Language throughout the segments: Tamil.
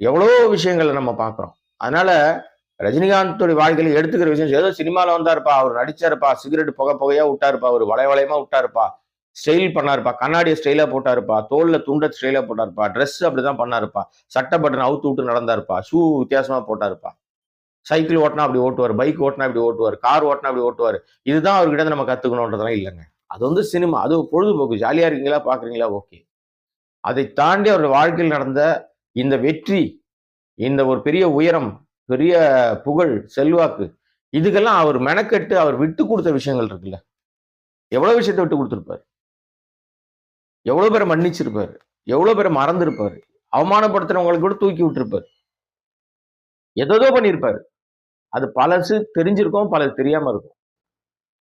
எவ்வளோ விஷயங்களை நம்ம பார்க்குறோம். அதனால ரஜினிகாந்தோடைய வாழ்க்கையில எடுத்துக்கிற விஷயம் ஏதோ சினிமாவில் வந்தாருப்பா அவர் நடிச்சாருப்பா சிகரெட் புகை புகையா விட்டாருப்பா அவர் வளைய வளையமா விட்டாருப்பா ஸ்டைல் பண்ணாருப்பா கண்ணாடியை ஸ்டைலாக போட்டாருப்பா தோளில் துண்ட ஸ்டைலாக போட்டாருப்பா ட்ரெஸ் அப்படிதான் பண்ணாருப்பா சட்டை பட்டன் அவுத்து விட்டு நடந்தாருப்பா ஷூ வித்தியாசமா போட்டாருப்பா. சைக்கிள் ஓட்டினா அப்படி ஓட்டுவார் பைக் ஓட்டினா இப்படி ஓட்டுவார் கார் ஓட்டினா அப்படி ஓட்டுவார் இதுதான் அவர்கிட்ட நம்ம கற்றுக்கணுன்றதெல்லாம் இல்லைங்க. அது வந்து சினிமா அது பொழுதுபோக்கு ஜாலியாக இருக்கீங்களா பார்க்குறீங்களா ஓகே அதை தாண்டி அவர் வாழ்க்கையில் நடந்த இந்த வெற்றி இந்த ஒரு பெரிய உயரம் பெரிய புகழ் செல்வாக்கு இதுக்கெல்லாம் அவர் மெனக்கெட்டு அவர் விட்டு கொடுத்த விஷயங்கள் இருக்குல்ல. எவ்வளவு விஷயத்தை விட்டு கொடுத்துருப்பார்? எவ்வளவு பேரை மன்னிச்சிருப்பாரு? எவ்வளவு பேரை மறந்துருப்பார்? அவமானப்படுத்துறவங்களுக்கு கூட தூக்கி விட்டுருப்பாரு. எதோ பண்ணியிருப்பார். அது பலசு தெரிஞ்சிருக்கும் பலது தெரியாம இருக்கும்.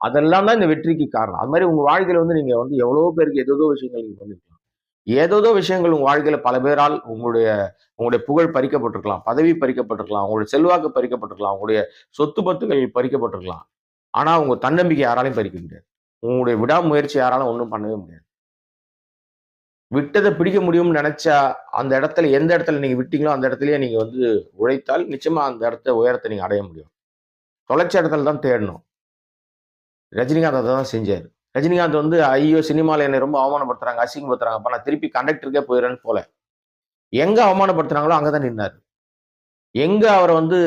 அதெல்லாம் தான் இந்த வெற்றிக்கு காரணம். அது மாதிரி உங்க வாழ்க்கையில் வந்து நீங்க வந்து எவ்வளவோ பேருக்கு எதோ விஷயங்கள் நீங்க பண்ணிருக்கலாம். ஏதோதோ விஷயங்கள் உங்க வாழ்க்கையில பல பேரால் உங்களுடைய உங்களுடைய புகழ் பறிக்கப்பட்டிருக்கலாம் பதவி பறிக்கப்பட்டிருக்கலாம் உங்களுடைய செல்வாக்கு பறிக்கப்பட்டிருக்கலாம் உங்களுடைய சொத்து பத்துகள் பறிக்கப்பட்டிருக்கலாம். ஆனா உங்க தன்னம்பிக்கை யாராலையும் பறிக்க முடியாது. உங்களுடைய விடாமுயற்சி யாராலும் ஒன்றும் பண்ணவே முடியாது. விட்டதை பிடிக்க முடியும்னு நினைச்சா அந்த இடத்துல எந்த இடத்துல நீங்க விட்டீங்களோ அந்த இடத்துலயே நீங்க வந்து உழைத்தால் நிச்சயமா அந்த இடத்த உயரத்தை நீங்க அடைய முடியும். தொலைச்ச இடத்துல தான் தேடணும். ரஜினிகாந்த் அதை தான் செஞ்சாரு. ரஜினிகாந்த் வந்து ஐயோ சினிமாவில் என்னை ரொம்ப அவமானப்படுத்துறாங்க அசிங்கப்படுத்துறாங்க. அப்போ நான் திருப்பி கண்டக்டருக்கே போயிடுறேன்னு போல. எங்கே அவமானப்படுத்துறாங்களோ அங்கதான் நின்னார். எங்க அவரை வந்து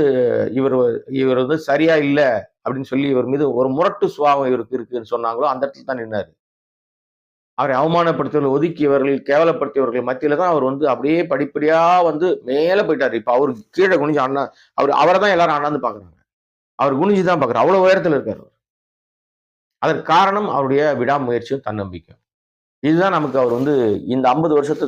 இவர் இவர் வந்து சரியா இல்லை அப்படின்னு சொல்லி இவர் மீது ஒரு முரட்டு சுபாவம் இவருக்கு இருக்குன்னு சொன்னாங்களோ அந்த இடத்துல தான் நின்னார். அவரை அவமானப்படுத்தியவர்கள் ஒதுக்கியவர்கள் கேவலப்படுத்தியவர்கள் மத்தியில தான் அவர் வந்து அப்படியே படிப்படியா வந்து மேலே போயிட்டாரு. இப்போ அவர் கீழே குனிஞ்சு அண்ணா அவர் அவரை தான் எல்லாரும் அண்ணாந்து பாக்குறாங்க. அவர் குனிஞ்சு தான் பாக்குறாரு. அவ்வளவு உயரத்துல இருக்காரு அதற்கு காரணம் அவருடைய விடாமுயற்சியும் தன்னம்பிக்கையும். இதுதான் நமக்கு அவர் வந்து இந்த ஐம்பது வருஷத்தை